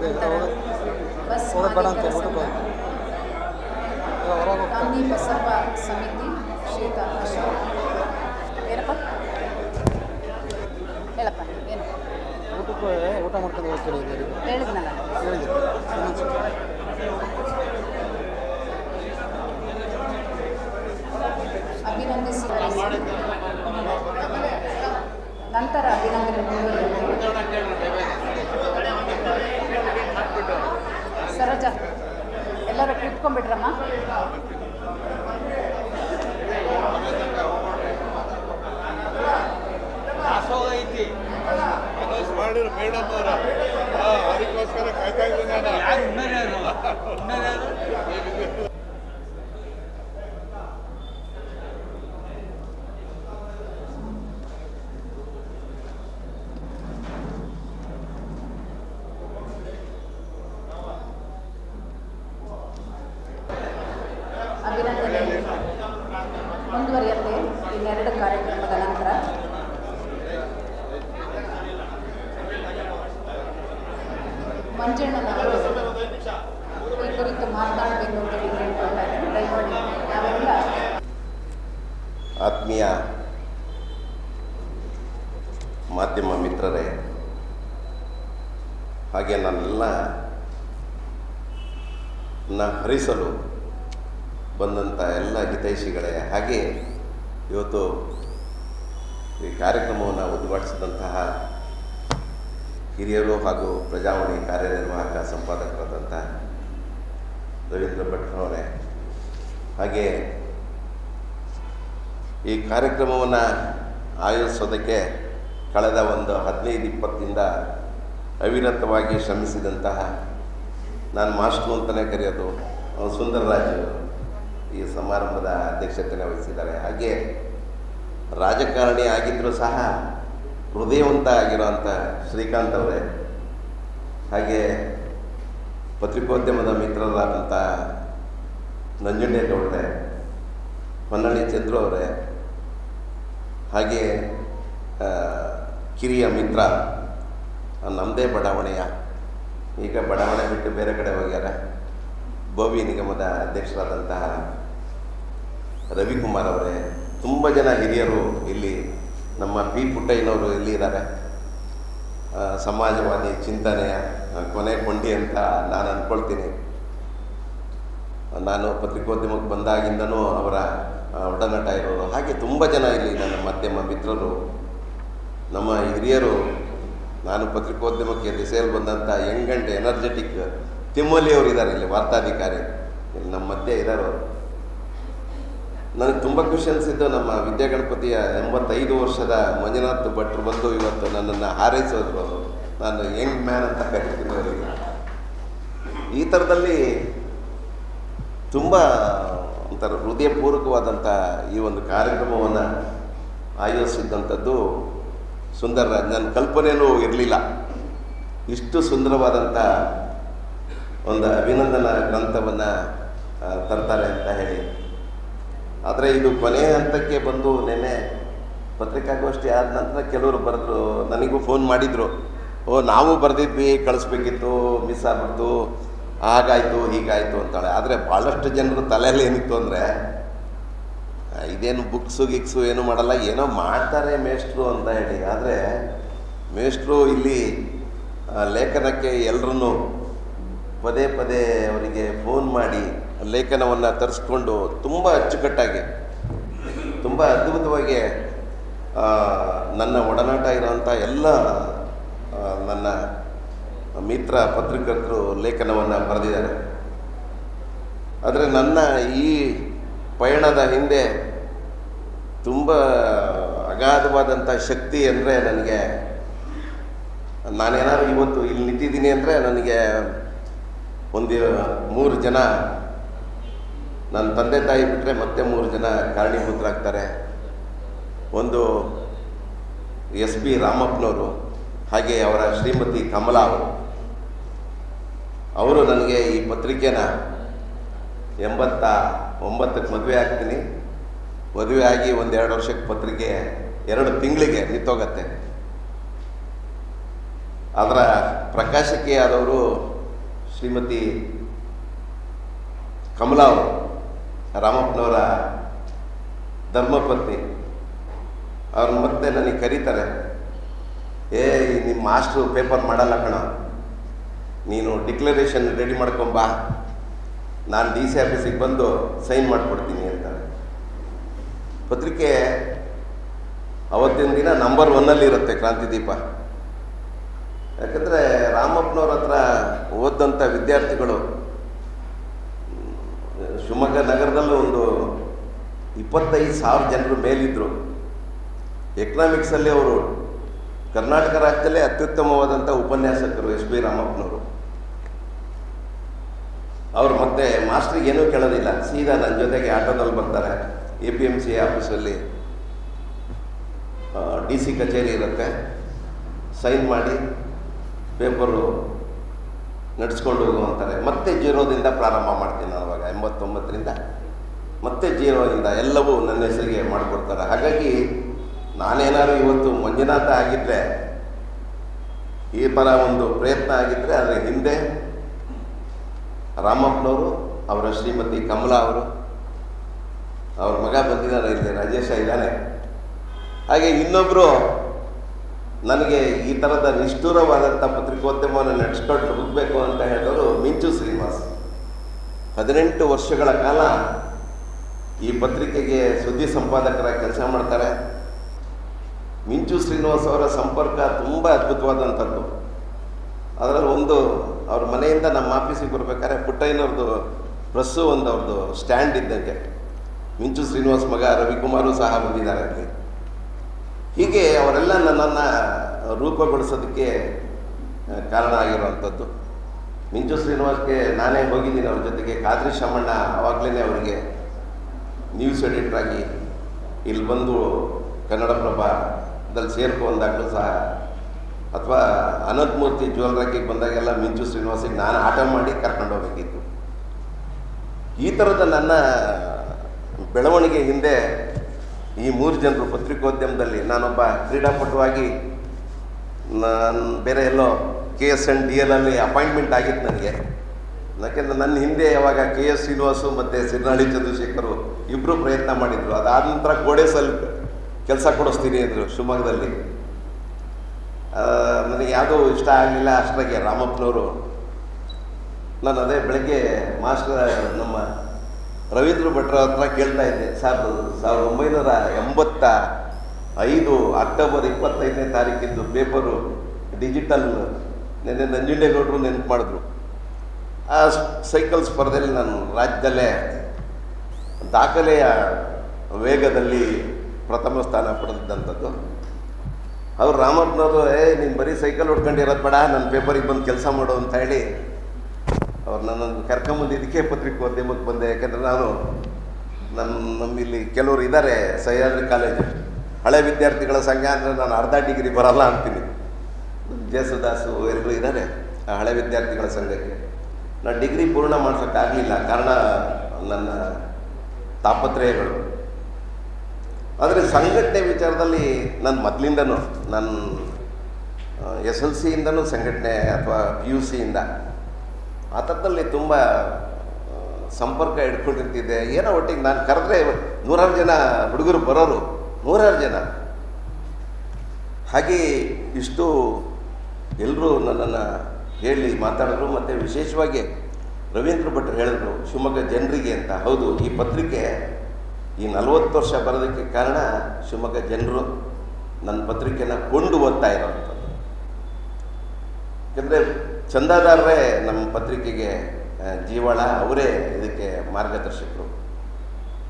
ನಂತರ ಬಸ್ ಹೋಗೋದು ಬೇಡ ಅಂತ ಹೊರಗೆ ಬಸಪ್ಪ ಸಮಿತಿ ಶೀತ ಅಶೋಕ್. ಏನಪ್ಪ? ಹೇಳಪ್ಪ ಏನು? ಊಟಕ್ಕೆ ಊಟ ಮಾಡ್ಕೊಂಡು ಹೋಗ್ತೀರಿ ಹೇಳಿದ್ನಲ್ಲ. ಹೇಳಿದ್ದೀರಿ ಇನ್ನೊಂದು ಸ್ವಲ್ಪ. ಅಭಿನಂದಿಸಿದರೆ ನಂತರ ಅಭಿನಂದನೆ ಮುಂದುವರಿಯುತ್ತೆ ಸರೋಜ ಎಲ್ಲರೂ ಕೂತ್ಕೊಂಡ್ಬಿಟ್ರಮ್ಮ ಮಾಡಿದ್ರು ಮೇಡಮ್ ಅವರ ಅದಕ್ಕೋಸ್ಕರ ಕಾಯ್ತಾ ಇದ್ದೀನಿ ನಾನು ಅಭಿನಂದನೆ ಮುಂದುವರಿಯುತ್ತೆ ಇನ್ನೆರಡು ಕಾರ್ಯಕ್ರಮದ ನಂತರ ಆತ್ಮೀಯ ಮಾಧ್ಯಮ ಮಿತ್ರರೇ, ಹಾಗೆ ನನ್ನೆಲ್ಲ ನ ಹರಿಸಲು ಬಂದಂಥ ಎಲ್ಲ ಹಿತೈಷಿಗಳೇ, ಹಾಗೆ ಇವತ್ತು ಈ ಕಾರ್ಯಕ್ರಮವನ್ನು ಉದ್ಘಾಟಿಸಿದಂತಹ ಹಿರಿಯರು ಹಾಗೂ ಪ್ರಜಾವಾಣಿ ಕಾರ್ಯನಿರ್ವಾಹಕ ಸಂಪಾದಕರಾದಂಥ ರವೀಂದ್ರ ಭಟ್ರವರೇ ಹಾಗೆ ಈ ಕಾರ್ಯಕ್ರಮವನ್ನು ಆಯೋಜಿಸೋದಕ್ಕೆ ಕಳೆದ ಒಂದು ಹದಿನೈದು ಇಪ್ಪತ್ತಿಂದ ಅವಿರತವಾಗಿ ಶ್ರಮಿಸಿದಂತಹ ನಾನು ಮಾಸ್ಟ್ರು ಅಂತಲೇ ಕರೆಯೋದು ಸುಂದರ ಸುಂದರರಾಜು ಈ ಸಮಾರಂಭದ ಅಧ್ಯಕ್ಷತೆಯನ್ನು ವಹಿಸಿದ್ದಾರೆ. ಹಾಗೆ ರಾಜಕಾರಣಿ ಆಗಿದ್ದರೂ ಸಹ ಹೃದಯವಂತ ಆಗಿರೋಂಥ ಶ್ರೀಕಾಂತ್ ಅವರೇ, ಹಾಗೆ ಪತ್ರಿಕೋದ್ಯಮದ ಮಿತ್ರರಾದಂಥ ನಂಜುಂಡೇಗೌಡರೇ ಹೊನ್ನಳ್ಳಿ ಚಂದ್ರು ಅವರೇ, ಹಾಗೆ ಕಿರಿಯ ಮಿತ್ರ ನಮ್ಮದೇ ಬಡಾವಣೆಯ, ಈಗ ಬಡಾವಣೆ ಬಿಟ್ಟು ಬೇರೆ ಕಡೆ ಹೋಗ್ಯಾರ ಬೋವಿ ನಿಗಮದ ಅಧ್ಯಕ್ಷರಾದಂತಹ ರವಿಕುಮಾರ್ ಅವರೇ, ತುಂಬ ಜನ ಹಿರಿಯರು ಇಲ್ಲಿ ನಮ್ಮ ಪಿ ಪುಟ್ಟಯ್ಯನವರು ಇಲ್ಲಿ ಇದ್ದಾರೆ ಸಮಾಜವಾದಿ ಚಿಂತನೆಯ ಕೊನೆ ಕೊಂಡಿ ಅಂತ ನಾನು ಅಂದ್ಕೊಳ್ತೀನಿ. ನಾನು ಪತ್ರಿಕೋದ್ಯಮಕ್ಕೆ ಬಂದಾಗಿಂದನೂ ಅವರ ಒಡನಾಟ ಇರೋರು, ಹಾಗೆ ತುಂಬ ಜನ ಇಲ್ಲಿ ನನ್ನ ಮಧ್ಯಮ ಮಿತ್ರರು. ನಮ್ಮ ಹಿರಿಯರು, ನಾನು ಪತ್ರಿಕೋದ್ಯಮಕ್ಕೆ ದಿಸೆಯಲ್ಲಿ ಬಂದಂಥ ಯಂಗ್ ಆ್ಯಂಡ್ ಎನರ್ಜೆಟಿಕ್ ತಿಮ್ಮಲಿಯವರು ಇದ್ದಾರೆ ಇಲ್ಲಿ, ವಾರ್ತಾಧಿಕಾರಿ. ಇಲ್ಲಿ ನಮ್ಮ ಮಧ್ಯೆ ಇದ್ದಾರೆ ಅವರು ನನಗೆ ತುಂಬ ಖುಷಿ ಅನಿಸಿದ್ದು ನಮ್ಮ ವಿದ್ಯಾಗಣಪತಿಯ ಎಂಬತ್ತೈದು ವರ್ಷದ ಮಂಜುನಾಥ್ ಭಟ್ರು ಬಂದು ಇವತ್ತು ನನ್ನನ್ನು ಹಾರೈಸೋದ್ರು ನಾನು ಯಂಗ್ ಮ್ಯಾನ್ ಅಂತ ಕರಿತೀನಿ ಅವರಿಗೆ. ಈ ಥರದಲ್ಲಿ ತುಂಬ ಒಂಥರ ಹೃದಯಪೂರ್ವಕವಾದಂಥ ಈ ಒಂದು ಕಾರ್ಯಕ್ರಮವನ್ನು ಆಯೋಜಿಸಿದ್ದಂಥದ್ದು ಸುಂದರ ನನ್ನ ಕಲ್ಪನೆಯೂ ಇರಲಿಲ್ಲ. ಇಷ್ಟು ಸುಂದರವಾದಂಥ ಒಂದು ಅಭಿನಂದನಾ ಗ್ರಂಥವನ್ನು ತರ್ತಾರೆ ಅಂತ ಹೇಳಿ ಆದರೆ ಇದು ಕೊನೆ ಹಂತಕ್ಕೆ ಬಂದು ನೆನೆ ಪತ್ರಿಕಾಗೋಷ್ಠಿ ಆದ ನಂತರ ಕೆಲವರು ಬರೆದ್ರು, ನನಗೂ ಫೋನ್ ಮಾಡಿದರು. ಓ, ನಾವು ಬರೆದಿದ್ವಿ, ಕಳಿಸ್ಬೇಕಿತ್ತು ಮಿಸ್ ಆಗ್ಬಿಡ್ತು, ಹಾಗಾಯಿತು, ಹೀಗಾಯಿತು ಅಂತಾಳೆ. ಆದರೆ ಭಾಳಷ್ಟು ಜನರು ತಲೆಯಲ್ಲಿ ಏನಿತ್ತು ಅಂದರೆ ಇದೇನು ಬುಕ್ಸು ಗಿಕ್ಸು ಏನು ಮಾಡಲ್ಲ, ಏನೋ ಮಾಡ್ತಾರೆ ಮೇಷ್ಟ್ರು ಅಂತ ಹೇಳಿ. ಆದರೆ ಮೇಷ್ಟ್ರು ಇಲ್ಲಿ ಲೇಖನಕ್ಕೆ ಎಲ್ಲರನ್ನೂ ಪದೇ ಪದೇ ಅವರಿಗೆ ಫೋನ್ ಮಾಡಿ ಲೇಖನವನ್ನು ತರಿಸ್ಕೊಂಡು ತುಂಬ ಅಚ್ಚುಕಟ್ಟಾಗಿ, ತುಂಬ ಅದ್ಭುತವಾಗಿ ನನ್ನ ಒಡನಾಟ ಇರೋಂಥ ಎಲ್ಲ ನನ್ನ ಮಿತ್ರ ಪತ್ರಕರ್ತರು ಲೇಖನವನ್ನು ಬರೆದಿದ್ದಾರೆ. ಆದರೆ ನನ್ನ ಈ ಪಯಣದ ಹಿಂದೆ ತುಂಬ ಅಗಾಧವಾದಂಥ ಶಕ್ತಿ ಅಂದರೆ ನನಗೆ ನಾನೇನಾದ್ರು ಇವತ್ತು ಇಲ್ಲಿ ನಿಂತಿದ್ದೀನಿ ಅಂದರೆ ನನಗೆ ಒಂದು ಮೂರು ಜನ ನನ್ನ ತಂದೆ ತಾಯಿ ಬಿಟ್ಟರೆ ಮತ್ತೆ ಮೂರು ಜನ ಕಾರಣೀಭೂತರಾಗ್ತಾರೆ. ಒಂದು ಎಸ್ ಪಿ ರಾಮಪ್ಪನವರು, ಹಾಗೆ ಅವರ ಶ್ರೀಮತಿ ಕಮಲಾ ಅವರು. ಅವರು ನನಗೆ ಈ ಪತ್ರಿಕೆನ ಎಂಬತ್ತ ಒಂಬತ್ತಕ್ಕೆ ಮದುವೆ ಆಗ್ತೀನಿ. ಮದುವೆ ಆಗಿ ಒಂದೆರಡು ವರ್ಷಕ್ಕೆ ಪತ್ರಿಕೆ ಎರಡು ತಿಂಗಳಿಗೆ ನಿಂತೋಗತ್ತೆ. ಅದರ ಪ್ರಕಾಶಕಿ ಆದವರು ಶ್ರೀಮತಿ ಕಮಲಾ ಅವರು, ರಾಮಪ್ಪನವರ ಧರ್ಮಪತ್ನಿ. ಅವ್ರನ್ನ ಮತ್ತೆ ನನಗೆ ಕರೀತಾರೆ. ಏ ನಿಮ್ಮ ಮಾಸ್ಟ್ರು ಪೇಪರ್ ಮಾಡಲ್ಲ ಕಣ. ನೀನು ಡಿಕ್ಲರೇಷನ್ ರೆಡಿ ಮಾಡ್ಕೊಂಬಾ ನಾನು ಡಿ ಸಿ ಆಫೀಸಿಗೆ ಬಂದು ಸೈನ್ ಮಾಡಿಕೊಡ್ತೀನಿ ಅಂತಾರೆ. ಪತ್ರಿಕೆ ಅವತ್ತಿನ ದಿನ ನಂಬರ್ ಒನ್ನಲ್ಲಿರುತ್ತೆ ಕ್ರಾಂತಿದೀಪ. ಯಾಕಂದರೆ ಓದಂಥ ವಿದ್ಯಾರ್ಥಿಗಳು, ಶಿವಮೊಗ್ಗ ನಗರದಲ್ಲೂ ಒಂದು ಇಪ್ಪತ್ತೈದು ಸಾವಿರ ಜನರು ಮೇಲಿದ್ದರು ಎಕನಾಮಿಕ್ಸಲ್ಲಿ ಅವರು ಕರ್ನಾಟಕ ರಾಜ್ಯದಲ್ಲೇ ಅತ್ಯುತ್ತಮವಾದಂಥ ಉಪನ್ಯಾಸಕರು ಎಸ್ ಬಿ ರಾಮಪ್ಪನವರು. ಅವರು ಮತ್ತೆ ಮಾಸ್ಟ್ರಿಗೆ ಏನೂ ಕೇಳೋದಿಲ್ಲ, ಸೀದಾ ನನ್ನ ಜೊತೆಗೆ ಆಟೋದಲ್ಲಿ ಬರ್ತಾರೆ ಎ ಪಿ ಎಂ ಸಿ ಆಫೀಸಲ್ಲಿ ಡಿ ಸಿ ಕಚೇರಿ ಇರುತ್ತೆ. ಸೈನ್ ಮಾಡಿ ಪೇಪರು ನಡೆಸ್ಕೊಂಡು ಹೋಗು ಅಂತಾರೆ ಮತ್ತೆ ಜೀರೋದಿಂದ ಪ್ರಾರಂಭ ಮಾಡ್ತೀನಿ ನಾನು ಅವಾಗ ಎಂಬತ್ತೊಂಬತ್ತರಿಂದ. ಮತ್ತೆ ಜೀರೋದಿಂದ ಎಲ್ಲವೂ ನನ್ನ ಹೆಸರಿಗೆ ಮಾಡಿಕೊಡ್ತಾರೆ. ಹಾಗಾಗಿ ನಾನೇನಾದ್ರು ಇವತ್ತು ಮಂಜುನಾಥ ಆಗಿದ್ದರೆ ಈ ಥರ ಒಂದು ಪ್ರಯತ್ನ ಆಗಿದ್ದರೆ ಅದರ ಹಿಂದೆ ರಾಮಪ್ಪನವರು, ಅವರ ಶ್ರೀಮತಿ ಕಮಲಾ ಅವರು, ಅವ್ರ ಮಗ ಬಂದಿದ್ದಾರೆ ಇಲ್ಲಿ, ರಾಜೇಶ ಇದ್ದಾನೆ. ಹಾಗೆ ಇನ್ನೊಬ್ಬರು ನನಗೆ ಈ ಥರದ ನಿಷ್ಠುರವಾದಂಥ ಪತ್ರಿಕೋದ್ಯಮವನ್ನು ನಡೆಸ್ಕೊಂಡು ಹೋಗಬೇಕು ಅಂತ ಹೇಳಿದವರು ಮಿಂಚು ಶ್ರೀನಿವಾಸ್. ಹದಿನೆಂಟು ವರ್ಷಗಳ ಕಾಲ ಈ ಪತ್ರಿಕೆಗೆ ಸುದ್ದಿ ಸಂಪಾದಕರಾಗಿ ಕೆಲಸ ಮಾಡ್ತಾರೆ. ಮಿಂಚು ಶ್ರೀನಿವಾಸ್ ಅವರ ಸಂಪರ್ಕ ತುಂಬ ಅದ್ಭುತವಾದಂಥದ್ದು. ಅದರಲ್ಲಿ ಒಂದು, ಅವ್ರ ಮನೆಯಿಂದ ನಮ್ಮ ಆಫೀಸಿಗೆ ಬರಬೇಕಾದ್ರೆ ಪುಟ್ಟಯ್ಯನವ್ರದ್ದು ಪ್ರಸ್ಸು ಒಂದು ಅವ್ರದ್ದು ಸ್ಟ್ಯಾಂಡ್ ಇದ್ದಂತೆ ಮಿಂಚು ಶ್ರೀನಿವಾಸ್ ಮಗ ರವಿಕುಮಾರು ಸಹ ಬಂದಿದ್ದಾರೆ ಅಲ್ಲಿ. ಹೀಗೆ ಅವರೆಲ್ಲ ನನ್ನನ್ನು ರೂಪುಗೊಳಿಸೋದಕ್ಕೆ ಕಾರಣ ಆಗಿರುವಂಥದ್ದು. ಮಿಂಚು ಶ್ರೀನಿವಾಸ್ಗೆ ನಾನೇ ಹೋಗಿದ್ದೀನಿ ಅವ್ರ ಜೊತೆಗೆ. ಖಾದ್ರಿ ಶಾಮಣ್ಣ ಆವಾಗಲೇ ಅವರಿಗೆ ನ್ಯೂಸ್ ಎಡಿಟ್ರಾಗಿ ಇಲ್ಲಿ ಬಂದು ಕನ್ನಡಪ್ರಭದಲ್ಲಿ ಸೇರ್ಕೊಂಡಾಗಲೂ ಸಹ. ಅಥವಾ ಅನಂತಮೂರ್ತಿ ಜ್ಯುವೆಲ್ರಾಕಿಗೆ ಬಂದಾಗೆಲ್ಲ ಮಿಂಚು ಶ್ರೀನಿವಾಸಿಗೆ ನಾನು ಆಟ ಮಾಡಿ ಕರ್ಕೊಂಡು ಹೋಗಬೇಕಿತ್ತು. ಈ ಥರದ ನನ್ನ ಬೆಳವಣಿಗೆ ಹಿಂದೆ ಈ ಮೂರು ಜನರು ಪತ್ರಿಕೋದ್ಯಮದಲ್ಲಿ ನಾನೊಬ್ಬ ಕ್ರೀಡಾಪಟುವಾಗಿ ನಾನು ಬೇರೆ ಎಲ್ಲೋ K S N D L ಅಲ್ಲಿ ಅಪಾಯಿಂಟ್ಮೆಂಟ್ ಆಗಿತ್ತು ನನಗೆ. ಯಾಕೆಂದ್ರೆ ನನ್ನ ಹಿಂದೆ ಯಾವಾಗ ಕೆ ಎಸ್ ಶ್ರೀನಿವಾಸು ಮತ್ತು ಸಿರ್ನಾಳಿ ಚಂದ್ರಶೇಖರು ಇಬ್ಬರು ಪ್ರಯತ್ನ ಮಾಡಿದರು. ಅದಾದ ನಂತರ ಗೋಡೆಸಲ್ಲಿ ಕೆಲಸ ಕೊಡಿಸ್ತೀನಿ ಅಂದರು ಶಿವಮೊಗ್ಗದಲ್ಲಿ. ನನಗೆ ಯಾವುದೂ ಇಷ್ಟ ಆಗಲಿಲ್ಲ ಅಷ್ಟಾಗಿ ರಾಮಪ್ಪನವರು. ನಾನು ಅದೇ ಬೆಳಗ್ಗೆ ಮಾಸ್ಟರ್, ನಮ್ಮ ರವೀಂದ್ರ ಭಟ್ರ ಹತ್ರ ಕೇಳ್ತಾ ಇದ್ದೆ ಸಾವಿರದ ಸಾವಿರದ ಒಂಬೈನೂರ ಎಂಬತ್ತ ಐದು ಅಕ್ಟೋಬರ್ ಇಪ್ಪತ್ತೈದನೇ ತಾರೀಕಿಂದು ಪೇಪರು ಡಿಜಿಟಲ್ ನೆನೆ ನಂಜುಂಡೇಗೌಡರು ನೆನಪು ಮಾಡಿದ್ರು. ಆ ಸೈಕಲ್ ಸ್ಪರ್ಧೆಯಲ್ಲಿ ನಾನು ರಾಜ್ಯದಲ್ಲೇ ದಾಖಲೆಯ ವೇಗದಲ್ಲಿ ಪ್ರಥಮ ಸ್ಥಾನ ಪಡೆದಿದ್ದಂಥದ್ದು. ಅವ್ರು ರಾಮಪ್ಪನವರು, ಏ, ನೀನು ಬರೀ ಸೈಕಲ್ ಹೊಡ್ಕೊಂಡಿರೋದು ಬೇಡ ನನ್ನ ಪೇಪರಿಗೆ ಬಂದು ಕೆಲಸ ಮಾಡು ಅಂತ ಹೇಳಿ ಅವ್ರು ನನ್ನನ್ನು ಕರ್ಕೊಂಬಂದು ಇದಕ್ಕೆ ಪತ್ರಿಕೋದ್ಯಮಕ್ಕೆ ಬಂದೆ. ಯಾಕಂದರೆ ನಾನು ನನ್ನ, ನಮ್ಮಿಲ್ಲಿ ಕೆಲವರು ಇದ್ದಾರೆ ಸಹ್ಯಾದ್ರಿ ಕಾಲೇಜು ಹಳೆ ವಿದ್ಯಾರ್ಥಿಗಳ ಸಂಘ ಅಂದರೆ ನಾನು ಅರ್ಧ ಡಿಗ್ರಿ ಬರಲ್ಲ ಅಂತೀನಿ. ಜೇಸುದಾಸು ಎಲ್ಲರೂ ಇದ್ದಾರೆ ಆ ಹಳೆ ವಿದ್ಯಾರ್ಥಿಗಳ ಸಂಘಕ್ಕೆ. ನಾನು ಡಿಗ್ರಿ ಪೂರ್ಣ ಮಾಡ್ಸೋಕ್ಕಾಗಲಿಲ್ಲ, ಕಾರಣ ನನ್ನ ತಾಪತ್ರಯಗಳು. ಆದರೆ ಸಂಘಟನೆ ವಿಚಾರದಲ್ಲಿ ನಾನು ಮೊದಲಿಂದನೂ ನನ್ನ ಎಸ್ ಎಲ್ ಸಿಯಿಂದನೂ ಸಂಘಟನೆ ಅಥವಾ ಪಿ ಯು ಸಿಯಿಂದ ಆ ತುಂಬ ಸಂಪರ್ಕ ಇಟ್ಕೊಂಡಿರ್ತಿದ್ದೆ ಏನೋ ಒಟ್ಟಿಗೆ ನಾನು ಕರೆದ್ರೆ ನೂರಾರು ಜನ ಹುಡುಗರು ಬರೋರು. ನೂರಾರು ಜನ. ಹಾಗೆ ಇಷ್ಟು ಎಲ್ಲರೂ ನನ್ನನ್ನು ಹೇಳಿ ಮಾತಾಡಿದ್ರು, ಮತ್ತು ವಿಶೇಷವಾಗಿ ರವೀಂದ್ರ ಭಟ್ರು ಹೇಳಿದ್ರು, ಶಿವಮೊಗ್ಗ ಜನರಿಗೆ ಅಂತ. ಹೌದು, ಈ ಪತ್ರಿಕೆ ಈ ನಲವತ್ತು ವರ್ಷ ಬರೋದಕ್ಕೆ ಕಾರಣ ಶಿವಮೊಗ್ಗ ಜನರು ನನ್ನ ಪತ್ರಿಕೆನ ಕೊಂಡು ಓದ್ತಾ ಇರೋವಂಥದ್ದು. ಯಾಕಂದರೆ ಚಂದಾದಾರರೇ ನಮ್ಮ ಪತ್ರಿಕೆಗೆ ಜೀವಾಳ, ಅವರೇ ಇದಕ್ಕೆ ಮಾರ್ಗದರ್ಶಕರು.